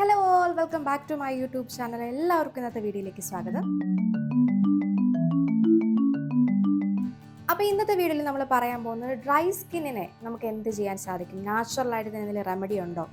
Hello all welcome back to my YouTube channel എല്ലാവർക്കും ഇന്നത്തെ വീഡിയോയിലേക്ക് സ്വാഗതം. അപ്പോൾ ഇന്നത്തെ വീഡിയോയിൽ നമ്മൾ പറയാൻ പോകുന്നത് ഡ്രൈ സ്കിന്നിനെ നമുക്ക് എന്ത് ചെയ്യാൻ സാധിക്കും? നാച്ചുറലായിട്ട് ഇതിന് റെമഡി ഉണ്ടോ?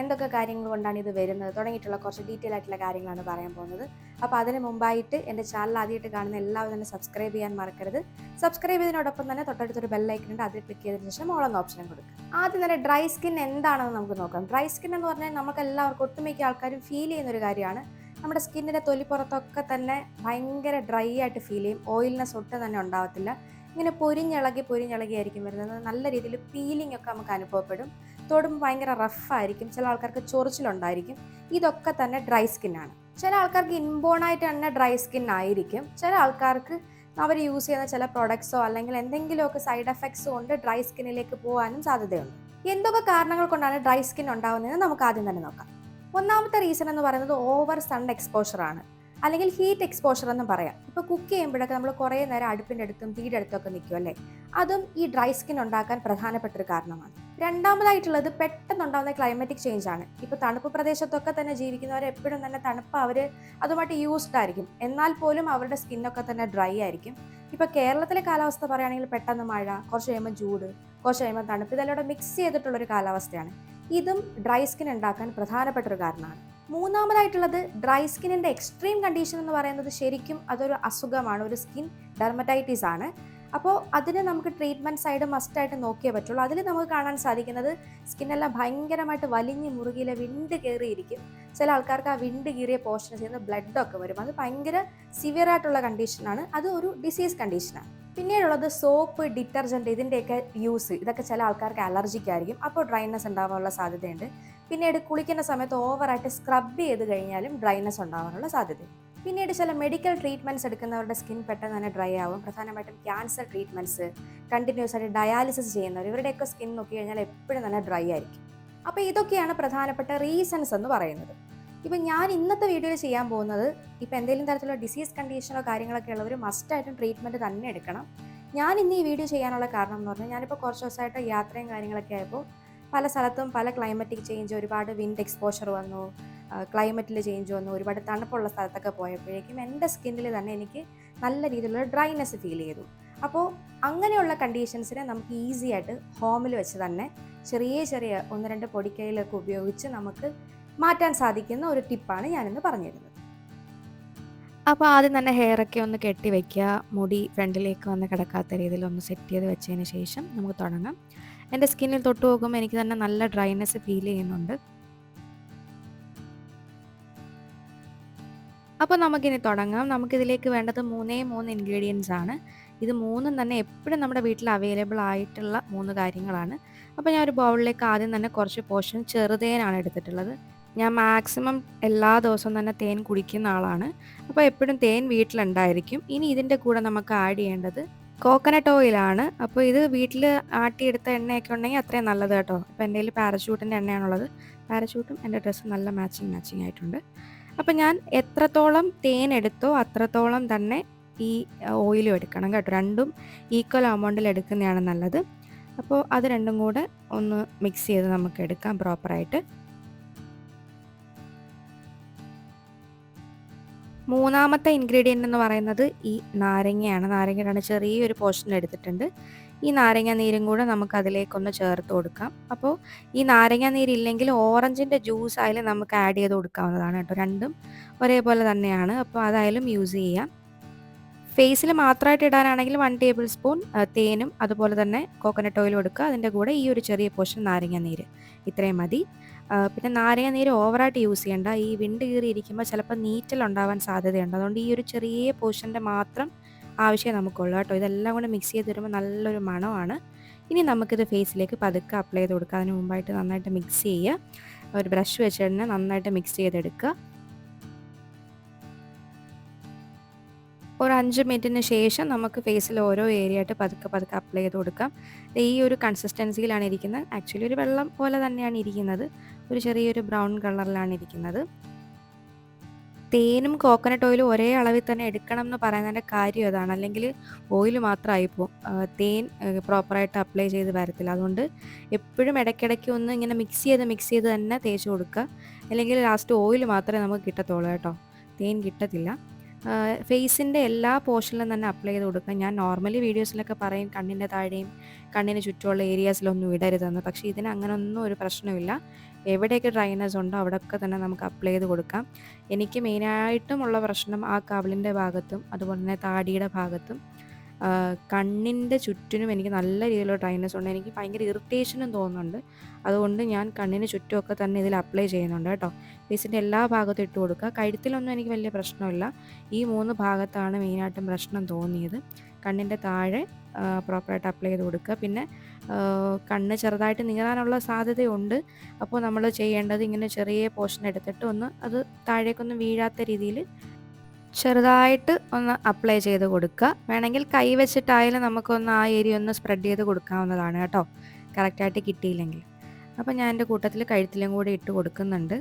എന്തൊക്കെ കാര്യങ്ങൾ കൊണ്ടാണ് ഇത് വരുന്നത്? തുടങ്ങിയിട്ടുള്ള കുറച്ച് ഡീറ്റെയിൽ ആയിട്ടുള്ള കാര്യങ്ങളാണ് പറയാൻ പോകുന്നത്. അപ്പോൾ അതിന് മുമ്പായിട്ട് എന്റെ ചാനൽ ആദ്യമായിട്ട് കാണുന്ന എല്ലാവരും തന്നെ സബ്സ്ക്രൈബ് ചെയ്യാൻ മറക്കരുത്. സബ്സ്ക്രൈബ് ചെയ്തതിനോടൊപ്പം തന്നെ തൊട്ടടുത്തൊരു ബെല്ലൈക്കൺ ഉണ്ട്. അതിൽ ക്ലിക്ക് ചെയ്തതിന് ശേഷം ഓളം ഓപ്ഷൻ കൊടുക്കുക. ആദ്യം തന്നെ ഡ്രൈ സ്കിൻ എന്താണെന്ന് നമുക്ക് നോക്കാം. ഡ്രൈ സ്കിൻ എന്ന് പറഞ്ഞാൽ നമുക്ക് എല്ലാവർക്കും ഒട്ടുമിക്ക ആൾക്കാരും ഫീൽ ചെയ്യുന്ന ഒരു കാര്യമാണ്. നമ്മുടെ സ്കിന്നിന്റെ തൊലിപ്പുറത്തൊക്കെ തന്നെ ഭയങ്കര ഡ്രൈ ആയിട്ട് ഫീൽ ചെയ്യും. ഓയിലിനെ ഒട്ടും തന്നെ ഉണ്ടാവത്തില്ല. ഇങ്ങനെ പൊരിഞ്ഞിളകി പൊരിഞ്ഞിളകി ആയിരിക്കും വരുന്നത്. നല്ല രീതിയിൽ പീലിംഗ് ഒക്കെ നമുക്ക് അനുഭവപ്പെടും. തൊടുമ്പോൾ ഭയങ്കര റഫായിരിക്കും ചില ആൾക്കാർക്ക് ചൊറിച്ചിലുണ്ടായിരിക്കും. ഇതൊക്കെ തന്നെ ഡ്രൈ ആണ്. ചില ആൾക്കാർക്ക് ഇൻബോൺ ആയിട്ട് തന്നെ ഡ്രൈ സ്കിൻ ആയിരിക്കും. ചില ആൾക്കാർക്ക് അവർ യൂസ് ചെയ്യുന്ന ചില പ്രൊഡക്ട്സോ അല്ലെങ്കിൽ എന്തെങ്കിലുമൊക്കെ സൈഡ് എഫക്ട്സോ കൊണ്ട് ഡ്രൈ സ്കിന്നിലേക്ക് പോകാനും സാധ്യതയുണ്ട്. എന്തൊക്കെ കാരണങ്ങൾ കൊണ്ടാണ് ഡ്രൈ സ്കിൻ ഉണ്ടാകുന്നതെന്ന് നമുക്ക് ആദ്യം തന്നെ നോക്കാം. ഒന്നാമത്തെ റീസൺ എന്ന് പറയുന്നത് ഓവർ സൺ എക്സ്പോഷർ ആണ്. അല്ലെങ്കിൽ ഹീറ്റ് എക്സ്പോഷർ എന്ന് പറയാം. ഇപ്പോൾ കുക്ക് ചെയ്യുമ്പോഴൊക്കെ നമ്മൾ കുറേ നേരം അടുപ്പിന്റെ അടുത്തും തീയുടെ അടുത്തൊക്കെ നിൽക്കും അല്ലേ? അതും ഈ ഡ്രൈ സ്കിൻ ഉണ്ടാക്കാൻ പ്രധാനപ്പെട്ട ഒരു കാരണമാണ്. രണ്ടാമതായിട്ടുള്ളത് പെട്ടെന്നുണ്ടാകുന്ന ക്ലൈമറ്റിക് ചേഞ്ച് ആണ്. ഇപ്പോൾ തണുപ്പ് പ്രദേശത്തൊക്കെ തന്നെ ജീവിക്കുന്നവർ എപ്പോഴും തന്നെ തണുപ്പ് അവർ അതുമായിട്ട് യൂസ്ഡ് ആയിരിക്കും. എന്നാൽ പോലും അവരുടെ സ്കിന്നൊക്കെ തന്നെ ഡ്രൈ ആയിരിക്കും. ഇപ്പോൾ കേരളത്തിലെ കാലാവസ്ഥ പറയുകയാണെങ്കിൽ പെട്ടെന്ന് മഴ കുറച്ച് കഴിയുമ്പോൾ ചൂട് കുറച്ച് കഴിയുമ്പോൾ തണുപ്പ് ഇതെല്ലാം മിക്സ് ചെയ്തിട്ടുള്ള ഒരു കാലാവസ്ഥയാണ്. ഇതും ഡ്രൈ സ്കിൻ ഉണ്ടാക്കാൻ പ്രധാനപ്പെട്ട ഒരു കാരണമാണ്. മൂന്നാമതായിട്ടുള്ളത് ഡ്രൈ സ്കിന്നിന്റെ എക്സ്ട്രീം കണ്ടീഷൻ എന്ന് പറയുന്നത് ശരിക്കും അതൊരു അസുഖമാണ് ഒരു സ്കിൻ ഡെർമറ്റൈറ്റിസ് ആണ്. അപ്പോൾ അതിന് നമുക്ക് ട്രീറ്റ്മെന്റ് സൈഡ് മസ്റ്റായിട്ട് നോക്കിയേ പറ്റുള്ളൂ. അതിൽ നമുക്ക് കാണാൻ സാധിക്കുന്നത് സ്കിന്നെല്ലാം ഭയങ്കരമായിട്ട് വലിഞ്ഞ് മുറുകിയിലെ വിണ്ട് കയറിയിരിക്കും. ചില ആൾക്കാർക്ക് ആ വിണ്ട് കീറിയ പോർഷൻ ചെയ്യുന്ന ബ്ലഡൊക്കെ വരും. അത് ഭയങ്കര സിവിയർ ആയിട്ടുള്ള കണ്ടീഷനാണ്. അത് ഒരു ഡിസീസ് കണ്ടീഷനാണ്. പിന്നീടുള്ളത് സോപ്പ് ഡിറ്റർജന്റ് ഇതിന്റെയൊക്കെ യൂസ്. ഇതൊക്കെ ചില ആൾക്കാർക്ക് അലർജിക്ക് ആയിരിക്കും. അപ്പോൾ ഡ്രൈനെസ് ഉണ്ടാവാനുള്ള സാധ്യതയുണ്ട്. പിന്നീട് കുളിക്കുന്ന സമയത്ത് ഓവറായിട്ട് സ്ക്രബ് ചെയ്ത് കഴിഞ്ഞാലും ഡ്രൈനെസ് ഉണ്ടാവാനുള്ള സാധ്യതയുണ്ട്. പിന്നീട് ചില മെഡിക്കൽ ട്രീറ്റ്മെന്റ്സ് എടുക്കുന്നവരുടെ സ്കിൻ പെട്ടെന്ന് തന്നെ ഡ്രൈ ആവും. പ്രധാനമായിട്ടും ക്യാൻസർ ട്രീറ്റ്മെന്റ്സ് കണ്ടിന്യൂസ് ആയിട്ട് ഡയാലിസിസ് ചെയ്യുന്നവർ ഇവരുടെയൊക്കെ സ്കിൻ നോക്കി കഴിഞ്ഞാൽ എപ്പോഴും തന്നെ ഡ്രൈ ആയിരിക്കും. അപ്പോൾ ഇതൊക്കെയാണ് പ്രധാനപ്പെട്ട റീസൺസ് എന്ന് പറയുന്നത്. ഇപ്പം ഞാൻ ഇന്നത്തെ വീഡിയോയിൽ ചെയ്യാൻ പോകുന്നത് ഇപ്പം എന്തെങ്കിലും തരത്തിലുള്ള ഡിസീസ് കണ്ടീഷനോ കാര്യങ്ങളൊക്കെ ഉള്ളവർ മസ്റ്റായിട്ടും ട്രീറ്റ്മെന്റ് തന്നെ എടുക്കണം. ഞാൻ ഇന്ന് ഈ വീഡിയോ ചെയ്യാനുള്ള കാരണം എന്ന് പറഞ്ഞാൽ ഞാനിപ്പോൾ കുറച്ച് ദിവസമായിട്ട് യാത്രയും കാര്യങ്ങളൊക്കെ ആയപ്പോൾ പല സ്ഥലത്തും പല ക്ലൈമറ്റിക് ചേഞ്ച് ഒരുപാട് വിൻഡ് എക്സ്പോഷർ വന്നു. ക്ലൈമറ്റിൽ ചേഞ്ച് വന്നു. ഒരുപാട് തണുപ്പുള്ള സ്ഥലത്തൊക്കെ പോയപ്പോഴേക്കും എന്റെ സ്കിന്നിൽ തന്നെ എനിക്ക് നല്ല രീതിയിലുള്ള ഡ്രൈനെസ് ഫീൽ ചെയ്തു. അപ്പോൾ അങ്ങനെയുള്ള കണ്ടീഷൻസിനെ നമുക്ക് ഈസി ആയിട്ട് ഹോമിൽ വെച്ച് തന്നെ ചെറിയ ചെറിയ ഒന്ന് രണ്ട് പൊടിക്കൈയിലൊക്കെ ഉപയോഗിച്ച് നമുക്ക് മാറ്റാൻ സാധിക്കുന്ന ഒരു ടിപ്പാണ് ഞാനിന്ന് പറഞ്ഞിരുന്നത്. അപ്പോൾ ആദ്യം തന്നെ ഹെയർ ഒക്കെ ഒന്ന് കെട്ടി വെക്കുക. മുടി ഫ്രണ്ടിലേക്ക് വന്ന് കിടക്കാത്ത രീതിയിൽ ഒന്ന് സെറ്റ് ചെയ്ത് വെച്ചതിന് ശേഷം നമുക്ക് തുടങ്ങാം. എന്റെ സ്കിന്നിൽ തൊട്ട് പോകുമ്പോൾ എനിക്ക് തന്നെ നല്ല ഡ്രൈനെസ് ഫീൽ ചെയ്യുന്നുണ്ട്. അപ്പോൾ നമുക്കിനി തുടങ്ങാം. നമുക്കിതിലേക്ക് വേണ്ടത് മൂന്നേ മൂന്ന് ഇൻഗ്രീഡിയൻസ് ആണ്. ഇത് മൂന്നും തന്നെ എപ്പോഴും നമ്മുടെ വീട്ടിൽ അവൈലബിൾ ആയിട്ടുള്ള മൂന്ന് കാര്യങ്ങളാണ്. അപ്പോൾ ഞാൻ ഒരു ബൗളിലേക്ക് ആദ്യം തന്നെ കുറച്ച് പോർഷൻ ചെറുതേനാണ് എടുത്തിട്ടുള്ളത്. ഞാൻ മാക്സിമം എല്ലാ ദിവസവും തന്നെ തേൻ കുടിക്കുന്ന ആളാണ്. അപ്പോൾ എപ്പോഴും തേൻ വീട്ടിലുണ്ടായിരിക്കും. ഇനി ഇതിന്റെ കൂടെ നമുക്ക് ആഡ് ചെയ്യേണ്ടത് കോക്കനട്ട് ഓയിലാണ് അപ്പോൾ ഇത് വീട്ടിൽ ആട്ടിയെടുത്ത എണ്ണയൊക്കെ ഉണ്ടെങ്കിൽ അത്രയും നല്ലത് കേട്ടോ. അപ്പോൾ എന്റെ കയ്യിൽ പാരഷൂട്ടിന്റെ എണ്ണയാണുള്ളത്. പാരഷൂട്ടും എന്റെ ഡ്രസ്സും നല്ല മാച്ചിങ് മാച്ചിങ് ആയിട്ടുണ്ട്. അപ്പോൾ ഞാൻ എത്രത്തോളം തേൻ എടുത്തോ അത്രത്തോളം തന്നെ ഈ ഓയിലും എടുക്കണം കേട്ടോ. രണ്ടും ഈക്വൽ എമൗണ്ടിൽ എടുക്കുന്നതാണ് നല്ലത്. അപ്പോൾ അത് രണ്ടും കൂടെ ഒന്ന് മിക്സ് ചെയ്ത് നമുക്ക് എടുക്കാം പ്രോപ്പറായിട്ട് മൂന്നാമത്തെ ഇൻഗ്രീഡിയന്റ് എന്ന് പറയുന്നത് ഈ നാരങ്ങയാണ്. നാരങ്ങയുടെ ചെറിയൊരു പോർഷൻ എടുത്തിട്ടുണ്ട്. ഈ നാരങ്ങ നീരും കൂടെ നമുക്ക് അതിലേക്കൊന്ന് ചേർത്ത് കൊടുക്കാം. അപ്പോൾ ഈ നാരങ്ങ നീരില്ലെങ്കിൽ ഓറഞ്ചിന്റെ ജ്യൂസ് ആയാലും നമുക്ക് ആഡ് ചെയ്ത് കൊടുക്കാവുന്നതാണ് കേട്ടോ. രണ്ടും ഒരേപോലെ തന്നെയാണ്. അപ്പോൾ അതായാലും യൂസ് ചെയ്യാം. ഫേസിൽ മാത്രമായിട്ട് ഇടാനാണെങ്കിൽ വൺ ടേബിൾ സ്പൂൺ തേനും അതുപോലെ തന്നെ കോക്കനട്ട് ഓയിലും എടുക്കുക. അതിന്റെ കൂടെ ഈ ഒരു ചെറിയ പോർഷൻ നാരങ്ങ നീര്. ഇത്രയും മതി. പിന്നെ നാരങ്ങ നീര് ഓവറായിട്ട് യൂസ് ചെയ്യേണ്ട. ഈ വിണ്ട് കീറി ഇരിക്കുമ്പോൾ ചിലപ്പോൾ നീറ്റലുണ്ടാവാൻ സാധ്യതയുണ്ട്. അതുകൊണ്ട് ഈ ഒരു ചെറിയ പോർഷന്റെ മാത്രം ആവശ്യമേ നമുക്കുള്ളൂ കേട്ടോ. ഇതെല്ലാം കൂടെ മിക്സ് ചെയ്ത് വരുമ്പോൾ നല്ലൊരു മണമാണ്. ഇനി നമുക്കിത് ഫേസിലേക്ക് പതുക്കെ അപ്ലൈ ചെയ്ത് കൊടുക്കുക. അതിന് മുമ്പായിട്ട് നന്നായിട്ട് മിക്സ് ചെയ്യുക. ഒരു ബ്രഷ് വെച്ച് തന്നെ നന്നായിട്ട് മിക്സ് ചെയ്തെടുക്കുക. ഒരു അഞ്ച് മിനിറ്റിന് ശേഷം നമുക്ക് ഫേസിൽ ഓരോ ഏരിയ ആയിട്ട് പതുക്കെ പതുക്കെ അപ്ലൈ ചെയ്ത് കൊടുക്കാം. ഈ ഒരു കൺസിസ്റ്റൻസിയിലാണ് ഇരിക്കുന്നത്. ആക്ച്വലി ഒരു വെള്ളം പോലെ തന്നെയാണ് ഇരിക്കുന്നത്. ഒരു ചെറിയൊരു ബ്രൗൺ കളറിലാണ് ഇരിക്കുന്നത്. തേനും കോക്കനട്ട് ഓയിലും ഒരേ അളവിൽ തന്നെ എടുക്കണം എന്ന് പറയുന്നതിന്റെ കാര്യം അതാണ്. അല്ലെങ്കിൽ ഓയിൽ മാത്രമായി പോകും. തേൻ പ്രോപ്പറായിട്ട് അപ്ലൈ ചെയ്ത് വരത്തില്ല. അതുകൊണ്ട് എപ്പോഴും ഇടയ്ക്കിടയ്ക്ക് ഒന്ന് ഇങ്ങനെ മിക്സ് ചെയ്ത് മിക്സ് ചെയ്ത് തന്നെ തേച്ച് കൊടുക്കുക. അല്ലെങ്കിൽ ലാസ്റ്റ് ഓയിൽ മാത്രമേ നമുക്ക് കിട്ടത്തുള്ളൂ കേട്ടോ. തേൻ കിട്ടത്തില്ല. ഫേസിന്റെ എല്ലാ പോർഷനിലും തന്നെ അപ്ലൈ ചെയ്ത് കൊടുക്കുക. ഞാൻ നോർമലി വീഡിയോസിലൊക്കെ പറയും കണ്ണിന്റെ താഴെയും കണ്ണിന് ചുറ്റുമുള്ള ഏരിയാസിലൊന്നും ഇടരുതെന്ന്. പക്ഷേ ഇതിന് അങ്ങനൊന്നും ഒരു പ്രശ്നമില്ല. എവിടെയൊക്കെ ഡ്രൈനസ് ഉണ്ടോ അവിടെയൊക്കെ തന്നെ നമുക്ക് അപ്ലൈ ചെയ്ത് കൊടുക്കാം. എനിക്ക് മെയിനായിട്ടും ഉള്ള പ്രശ്നം ആ കവിളിന്റെ ഭാഗത്തും അതുപോലെ തന്നെ താടിയുടെ ഭാഗത്തും കണ്ണിന്റെ ചുറ്റിനും എനിക്ക് നല്ല രീതിയിലുള്ള ഡ്രൈനസ് ഉണ്ട്. എനിക്ക് ഭയങ്കര ഇറിറ്റേഷനും തോന്നുന്നുണ്ട്. അതുകൊണ്ട് ഞാൻ കണ്ണിന് ചുറ്റുമൊക്കെ തന്നെ ഇതിൽ അപ്ലൈ ചെയ്യുന്നുണ്ട് കേട്ടോ. ഫേസിന്റെ എല്ലാ ഭാഗത്തും ഇട്ട് കൊടുക്കുക. കഴുത്തിലൊന്നും എനിക്ക് വലിയ പ്രശ്നമില്ല. ഈ മൂന്ന് ഭാഗത്താണ് മെയിനായിട്ടും പ്രശ്നം തോന്നിയത്. കണ്ണിന്റെ താഴെ പ്രോപ്പറായിട്ട് അപ്ലൈ ചെയ്ത് കൊടുക്കുക. പിന്നെ കണ്ണ് ചെറുതായിട്ട് നീറാനുള്ള സാധ്യതയുണ്ട്. അപ്പോൾ നമ്മൾ ചെയ്യേണ്ടത് ഇങ്ങനെ ചെറിയ പോർഷൻ എടുത്തിട്ട് ഒന്ന് അത് താഴേക്കൊന്നും വീഴാത്ത രീതിയിൽ ചെറുതായിട്ട് ഒന്ന് അപ്ലൈ ചെയ്ത് കൊടുക്കുക. വേണമെങ്കിൽ കൈ വെച്ചിട്ടായാലും നമുക്കൊന്ന് ആ ഏരിയ ഒന്ന് സ്പ്രെഡ് ചെയ്ത് കൊടുക്കാവുന്നതാണ് കേട്ടോ. കറക്റ്റായിട്ട് കിട്ടിയില്ലെങ്കിൽ. അപ്പോൾ ഞാൻ എന്റെ കൂട്ടത്തിൽ കഴുത്തിലും കൂടി ഇട്ട് കൊടുക്കുന്നുണ്ട്.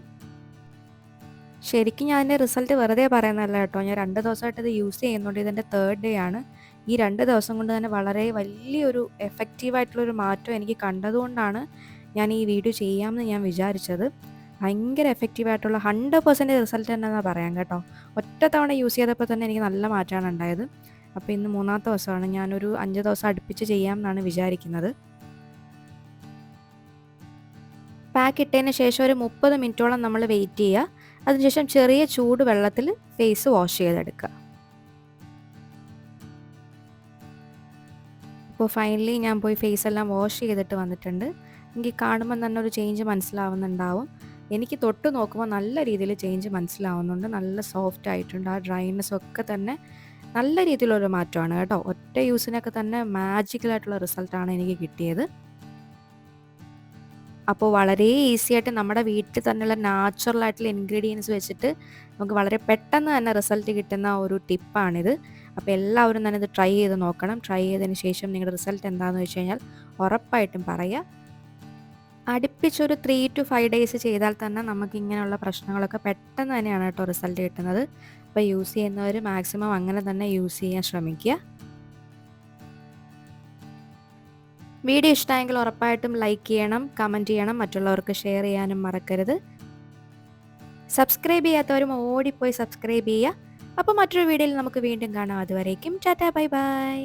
ശരിക്കും ഞാൻ എന്റെ റിസൾട്ട് വെറുതെ പറയുന്നതല്ല കേട്ടോ. ഞാൻ രണ്ട് ദിവസമായിട്ട് ഇത് യൂസ് ചെയ്യുന്നുണ്ട്. ഇതെന്റെ തേർഡ് ഡേ ആണ്. ഈ രണ്ട് ദിവസം കൊണ്ട് തന്നെ വളരെ വലിയൊരു എഫക്റ്റീവായിട്ടുള്ളൊരു മാറ്റം എനിക്ക് കണ്ടതുകൊണ്ടാണ് ഞാൻ ഈ വീഡിയോ ചെയ്യാമെന്ന് ഞാൻ വിചാരിച്ചത്. ഭയങ്കര എഫക്റ്റീവ് ആയിട്ടുള്ള ഹൺഡ്രഡ് പെർസെന്റ് റിസൾട്ട് തന്നെയാണ് പറയാം കേട്ടോ. ഒറ്റ തവണ യൂസ് ചെയ്തപ്പോൾ തന്നെ എനിക്ക് നല്ല മാറ്റമാണ് ഉണ്ടായത്. അപ്പോൾ ഇന്ന് മൂന്നാമത്തെ ദിവസമാണ്. ഞാനൊരു അഞ്ച് ദിവസം അടുപ്പിച്ച് ചെയ്യാം എന്നാണ് വിചാരിക്കുന്നത്. പാക്ക് ഇട്ടതിന് ശേഷം ഒരു മുപ്പത് മിനിറ്റോളം നമ്മൾ വെയിറ്റ് ചെയ്യുക. അതിനുശേഷം ചെറിയ ചൂട് വെള്ളത്തിൽ ഫേസ് വാഷ് ചെയ്തെടുക്കുക. അപ്പോൾ ഫൈനലി ഞാൻ പോയി ഫേസ് എല്ലാം വാഷ് ചെയ്തിട്ട് വന്നിട്ടുണ്ട്. എനിക്ക് കാണുമ്പോൾ തന്നെ ഒരു ചേഞ്ച് മനസ്സിലാവുന്നുണ്ടാവും. എനിക്ക് തൊട്ട് നോക്കുമ്പോൾ നല്ല രീതിയിൽ ചേഞ്ച് മനസ്സിലാവുന്നുണ്ട്. നല്ല സോഫ്റ്റ് ആയിട്ടുണ്ട്. ആ ഡ്രൈനെസ് ഒക്കെ തന്നെ നല്ല രീതിയിലൊരു മാറ്റമാണ് കേട്ടോ. ഒറ്റ യൂസിനൊക്കെ തന്നെ മാജിക്കലായിട്ടുള്ള റിസൾട്ടാണ് എനിക്ക് കിട്ടിയത്. അപ്പോൾ വളരെ ഈസി ആയിട്ട് നമ്മുടെ വീട്ടിൽ തന്നെയുള്ള നാച്ചുറൽ ആയിട്ടുള്ള ഇൻഗ്രീഡിയൻസ് വെച്ചിട്ട് നമുക്ക് വളരെ പെട്ടെന്ന് തന്നെ റിസൾട്ട് കിട്ടുന്ന ഒരു ടിപ്പാണിത് അപ്പോൾ എല്ലാവരും തന്നെ ഇത് ട്രൈ ചെയ്ത് നോക്കണം. ട്രൈ ചെയ്തതിന് ശേഷം നിങ്ങളുടെ റിസൾട്ട് എന്താണെന്ന് വെച്ച് കഴിഞ്ഞാൽ ഉറപ്പായിട്ടും പറയുക. അടുപ്പിച്ചൊരു ത്രീ ടു ഫൈവ് ഡേയ്സ് ചെയ്താൽ തന്നെ നമുക്ക് ഇങ്ങനെയുള്ള പ്രശ്നങ്ങളൊക്കെ പെട്ടെന്ന് തന്നെയാണ് കേട്ടോ റിസൾട്ട് കിട്ടുന്നത്. അപ്പോൾ യൂസ് ചെയ്യുന്നവർ മാക്സിമം അങ്ങനെ തന്നെ യൂസ് ചെയ്യാൻ ശ്രമിക്കുക. വീഡിയോ ഇഷ്ടമായെങ്കിൽ ഉറപ്പായിട്ടും ലൈക്ക് ചെയ്യണം കമന്റ് ചെയ്യണം മറ്റുള്ളവർക്ക് ഷെയർ ചെയ്യാനും മറക്കരുത്. സബ്സ്ക്രൈബ് ചെയ്യാത്തവരും ഓടിപ്പോയി സബ്സ്ക്രൈബ് ചെയ്യുക. അപ്പോൾ മറ്റൊരു വീഡിയോയിൽ നമുക്ക് വീണ്ടും കാണാം. അതുവരേക്കും ടാറ്റാ ബൈ ബൈ